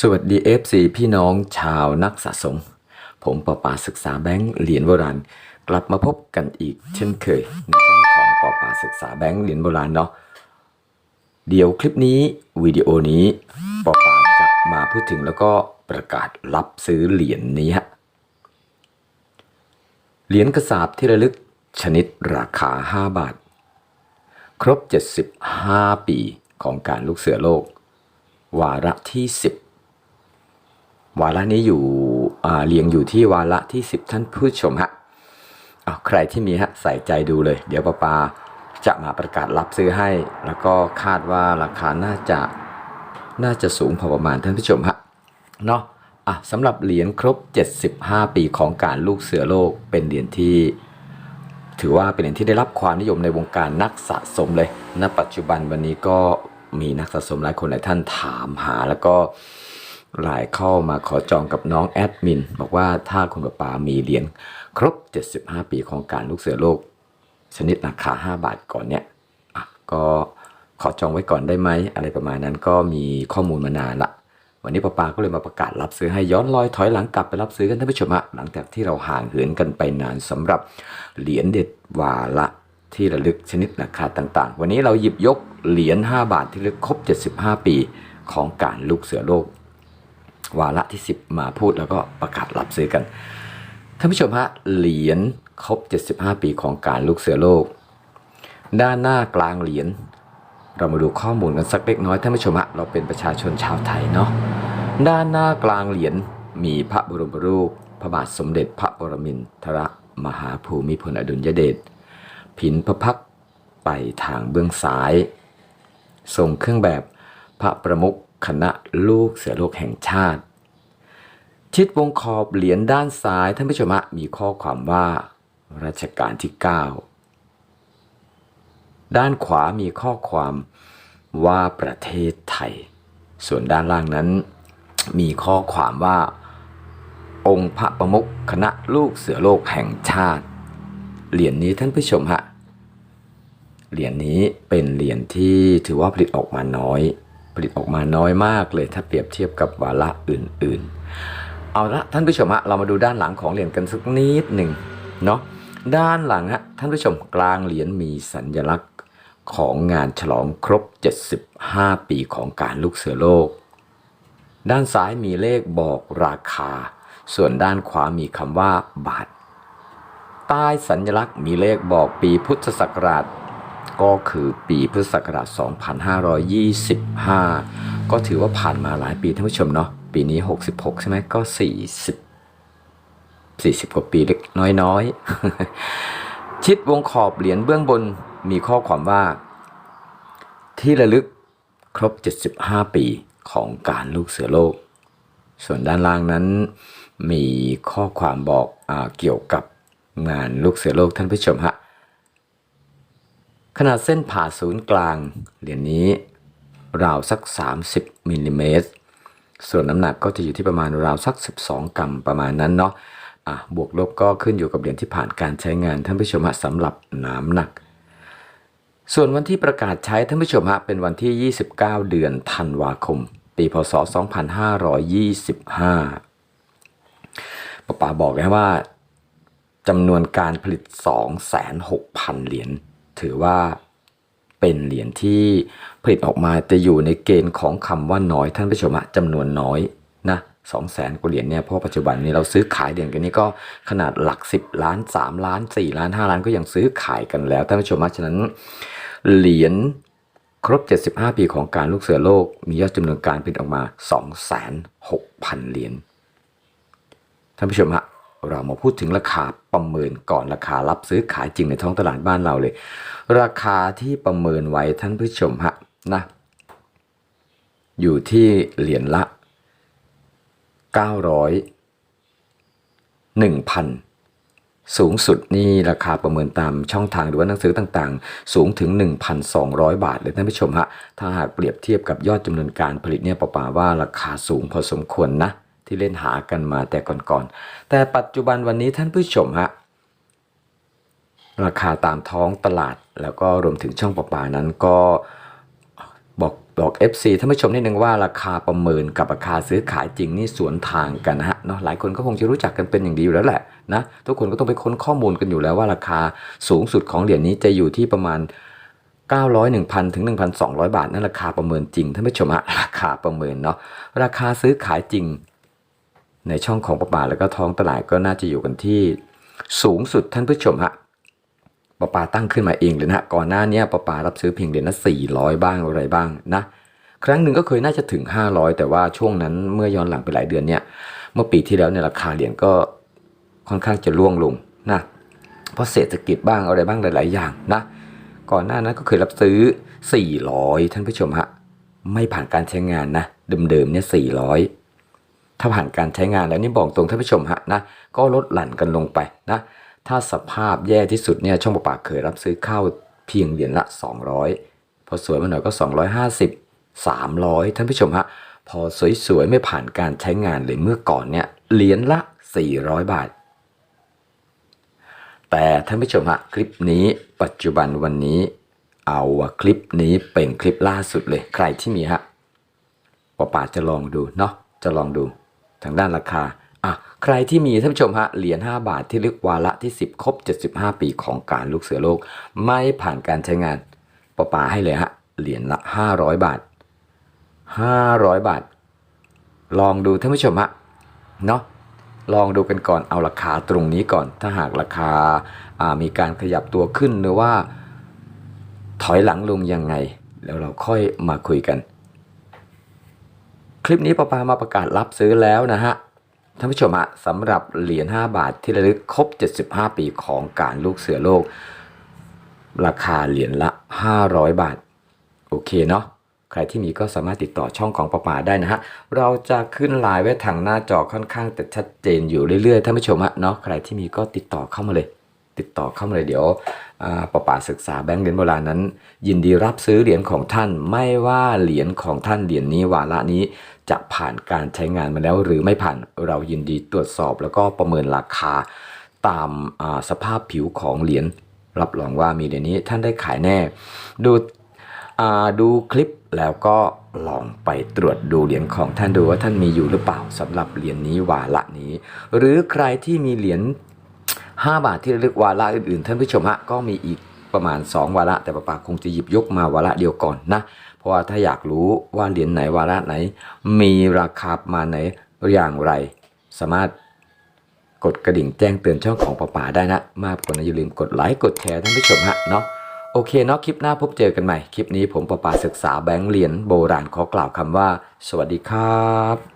สวัสดี FC พี่น้องชาวนักสะสม ผมปอปาศึกษาแบงค์เหรียญโบราณ กลับมาพบกันอีกเช่นเคยในช่องของปอปาศึกษาแบงค์เหรียญโบราณเนาะเดี๋ยวคลิปนี้วิดีโอนี้ปอปาจะมาพูดถึงแล้วก็ประกาศรับซื้อเหรียญนี้ฮะเหรียญกระสาบที่ระลึกชนิดราคา 5 บาท ครบ 75 ปีของการลูกเสือโลก วาระที่ 10 วาระนี้อยู่เรียงอยู่ที่วาระที่ 10 ท่านผู้ชมฮะเอาใครที่มีฮะใส่ใจดูเลย เดี๋ยวปาปาจะมาประกาศรับซื้อให้ แล้วก็คาดว่าราคาน่าจะน่าจะสูงพอประมาณท่านผู้ชมฮะเนาะอะสำหรับเหรียญครบ 75 ปีของการลูกเสือโลกเป็นเหรียญที่ ถือว่าเป็นเหรียญที่ได้รับความนิยมในวงการนักสะสมเลยณปัจจุบันวันนี้ก็มีนักสะสมหลายคนหลายท่านถามหาแล้วก็ หลายเข้ามาขอจองกับน้องแอดมิน บอกว่าถ้าคุณป้าปามีเหรียญครบ 75 ปีของการลูกเสือโลก ชนิดราคา 5 บาทก่อนเนี่ยก็ขอจองไว้ก่อนได้ไหมอะไรประมาณนั้นก็มีข้อมูลมานานละวันนี้ปาปาก็เลยมาประกาศรับซื้อให้ย้อนรอยถอยหลังกลับไปรับซื้อกันท่านผู้ชมฮะหลังจากที่เราห่างเหินกันไปนานสำหรับเหรียญเด็ดวาระที่ระลึกชนิดราคาต่างๆ วันนี้เราหยิบยกเหรียญ5บาทที่ระลึกครบ 75 ปีของการลูกเสือโลก วาระที่ 10 มาพูดแล้วก็ประกาศรับซื้อกันท่านผู้ชมฮะเหรียญครบ 75 ปีของการลูกเสือโลก ด้านหน้ากลางเหรียญเรามาดูข้อมูลกันสักเล็กน้อยท่านผู้ชมฮะเราเป็นประชาชนชาวไทยเนาะด้านหน้ากลางเหรียญมีพระบรมรูป พระบาทสมเด็จพระปรมินทรมหาภูมิพลอดุลยเดชผินพระพักตร์ไปทางเบื้องซ้าย ทรงเครื่องแบบพระประมุข คณะลูกเสือโลกแห่งชาติชิดวงขอบเหรียญด้านซ้ายท่านผู้ชมมีข้อความว่ารัชกาลที่ 9 ด้านขวามีข้อความว่าประเทศไทย ส่วนด้านล่างนั้น มีข้อความว่า องค์พระประมุขคณะลูกเสือโลกแห่งชาติ เหรียญนี้ท่านผู้ชมฮะเหรียญนี้เป็นเหรียญที่ถือว่าผลิตออกมาน้อย ผลิตออกมาน้อยมากเลยถ้าเปรียบเทียบกับวาระอื่นๆ เอาละท่านผู้ชมฮะเรามาดูด้านหลังของเหรียญกันสักนิดหนึ่งเนาะด้านหลังฮะท่านผู้ชมกลางเหรียญมีสัญลักษณ์ของงานฉลองครบ 75 ปีของการลูกเสือโลก ด้านซ้ายมีเลขบอกราคา ส่วนด้านขวามีคำว่าบาท ใต้สัญลักษณ์มีเลขบอกปีพุทธศักราช ก็คือปีพุทธศักราช 2525 ก็ถือว่าผ่านมาหลายปีท่านผู้ชมเนาะ ปีนี้ 66 ใช่ไหมก็ 40 40 กว่าปีเล็กน้อยๆ ชิดวงขอบเหรียญเบื้องบนมีข้อความว่า ที่ระลึกครบ 75 ปีของการลูกเสือโลก ส่วนด้านล่างนั้นมีข้อความบอกอเกี่ยวกับงานลูกเสือโลกท่านผู้ชมฮะ นาดเส้นผ่าศูนย์กลาง เหรียญนี้ ราวสัก 30มิลลิเมตร ส่วนน้ำหนักก็จะอยู่ที่ประมาณราวสัก 12 กรัมประมาณนั้นเนาะอะบวกลบก็ขึ้นอยู่กับเหรียญที่ผ่านการใช้งานท่านผู้ชมฮะสำหรับน้ำหนัก ส่วนวันที่ประกาศใช้ท่านผู้ชมฮะเป็นวันที่ 29 เดือนธันวาคม ปีพศ 2525ป้าป๋าบอกเลยว่าจำนวนการผลิต 2,600 0 เหรียญ ถือว่าเป็นเหรียญที่ผลิตออกมาจะอยู่ในเกณฑ์ของคำว่าน้อยท่านผู้ชมฮะจำนวนน้อยนะสองแสนกว่าเหรียญเนี่ยเพราะปัจจุบันนี้เราซื้อขายเหรียญกันนี้ก็ขนาดหลัก 10 ล้าน 3 ล้าน 4 ล้าน 5 ล้านก็ยังซื้อขายกันแล้วท่านผู้ชมฮะฉะนั้น เหรียญครบ 75 ปีของการลูกเสือโลก มียอดจำนวนการผลิตออกมา 2 6 0 0 0 เหรียญท่านผู้ชมฮะ เรามาพูดถึงราคาประเมินก่อนราคารับซื้อขายจริงในท้องตลาดบ้านเราเลย ราคาที่ประเมินไว้ท่านผู้ชมฮะนะอยู่ที่เหรียญละ 900 1,000 สูงสุดนี่ราคาประเมินตามช่องทางหรือว่าหนังสือต่างๆ สูงถึง 1,200 บาทเลยท่านผู้ชมฮะถ้าหากเปรียบเทียบกับยอดจำนวนการผลิตเนี่ยป่าป่าว่าราคาสูงพอสมควรนะ ที่เล่นหากันมาแต่ก่อนๆ แต่ปัจจุบันวันนี้ท่านผู้ชมฮะ ราคาตามท้องตลาดแล้วก็รวมถึงช่องประปานั้นก็บอกบอก FC ท่านผู้ชมนิดนึงว่าราคาประเมินกับราคาซื้อขายจริงนี่สวนทางกันนะฮะเนาะหลายคนก็คงจะรู้จักกันเป็นอย่างดีอยู่แล้วแหละนะทุกคนก็ต้องไปค้นข้อมูลกันอยู่แล้วว่าราคาสูงสุดของเหรียญนี้จะอยู่ที่ประมาณ 900 1,000 ถึง 1,200 บาทนั่นราคาประเมินจริงท่านผู้ชมฮะราคาประเมินเนาะราคาซื้อขายจริง ในช่องของประปาแล้วก็ท้องตลาดก็น่าจะอยู่กันที่สูงสุดท่านผู้ชมฮะประปาตั้งขึ้นมาเองเลยนะก่อนหน้านี้ประปารับซื้อเพียงเหรียญละ400 บ้างอะไรบ้างนะครั้งหนึ่งก็เคยน่าจะถึง 500 แต่ว่าช่วงนั้นเมื่อย้อนหลังไปหลายเดือนเนี่ยเมื่อปีที่แล้วเนี่ยราคาเหรียญก็ค่อนข้างจะร่วงลงนะเพราะเศรษฐกิจบ้างอะไรบ้างหลาย ๆ อย่างนะก่อนหน้านั้นก็เคยรับซื้อ 400 ท่านผู้ชมฮะไม่ผ่านการใช้งานนะเดิมๆเนี่ย400 ถ้าผ่านการใช้งานแล้วนี่บอกตรงท่านผู้ชมฮะนะก็ลดหลั่นกันลงไปนะถ้าสภาพแย่ที่สุดเนี่ยช่องประปาเคยรับซื้อเข้าเพียงเหรียญละ 200 พอสวยมาหน่อยก็ 250 300 ท่านผู้ชมฮะพอสวยๆไม่ผ่านการใช้งานเลยเมื่อก่อนเนี่ยเหรียญละ 400 บาท แต่ท่านผู้ชมฮะคลิปนี้ปัจจุบันวันนี้เอาคลิปนี้เป็นคลิปล่าสุดเลยใครที่มีฮะป้าป๋าจะลองดูเนาะจะลองดู ทางด้านราคาอะใครที่มีท่านผู้ชมฮะเหรียญ5บาทที่ลึกวาระที่ 10 ครบ 75 ปีของการลูกเสือโลก ไม่ผ่านการใช้งานป้าป๋าให้เลยฮะเหรียญละ 500 บาท 500 บาท ลองดูท่านผู้ชมฮะเนาะลองดูกันก่อนเอาราคาตรงนี้ก่อน ถ้าหากราคาอ่ามีการขยับตัวขึ้นหรือว่า ถอยหลังลงยังไง แล้วเราค่อยมาคุยกัน คลิปนี้ปปามาประกาศรับซื้อแล้วนะฮะท่านผู้ชมฮะสำหรับเหรียญ 5 บาทที่ระลึกครบ 75 ปีของการลูกเสือโลก ราคาเหรียญละ 500 บาท โอเคเนาะใครที่มีก็สามารถติดต่อช่องของปปาได้นะฮะ เราจะขึ้นไลน์ไว้ทางหน้าจอค่อนข้างแต่ชัดเจนอยู่เรื่อยๆท่านผู้ชมฮะเนาะใครที่มีก็ติดต่อเข้ามาเลย ติดต่อเข้ามาเลยเดี๋ยวอ่าปปาศึกษาแบงก์เหรียญโบราณนั้น ยินดีรับซื้อเหรียญของท่านไม่ว่าเหรียญของท่านเหรียญนี้วาระนี้ จะผ่านการใช้งานมาแล้วหรือไม่ผ่านเรายินดีตรวจสอบ แล้วก็ประเมินราคาตามาสภาพผิวของเหรียญรับรองว่ามีเหรียญนี้ท่านได้ขายแน่ ดูดูคลิปแล้วก็ลองไปตรวจดูเหรียญของท่านดูว่าท่านมีอยู่หรือเปล่าสำหรับเหรียญนี้วาระนี้ หรือใครที่มีเหรียญ5 บาทที่ระลึกวาระอื่นๆ ท่านผู้ชมฮะก็มีอีกประมาณ 2 วาระ แต่ป้าปาคงจะหยิบยกมาวาระเดียวก่อนนะ เพราะว่าถ้าอยากรู้ว่าเหรียญไหนวาระไหน มีราคาประมาณไหนอย่างไร สามารถกดกระดิ่งแจ้งเตือนช่องของป้าป๋าได้นะ มากกว่านั้นอย่าลืมกดไลค์กดแชร์ท่านผู้ชมฮะเนาะโอเคเนาะคลิปหน้าพบเจอกันใหม่ คลิปนี้ผมประปาศึกษาแบงค์เหรียญโบราณขอกล่าวคำว่า สวัสดีครับ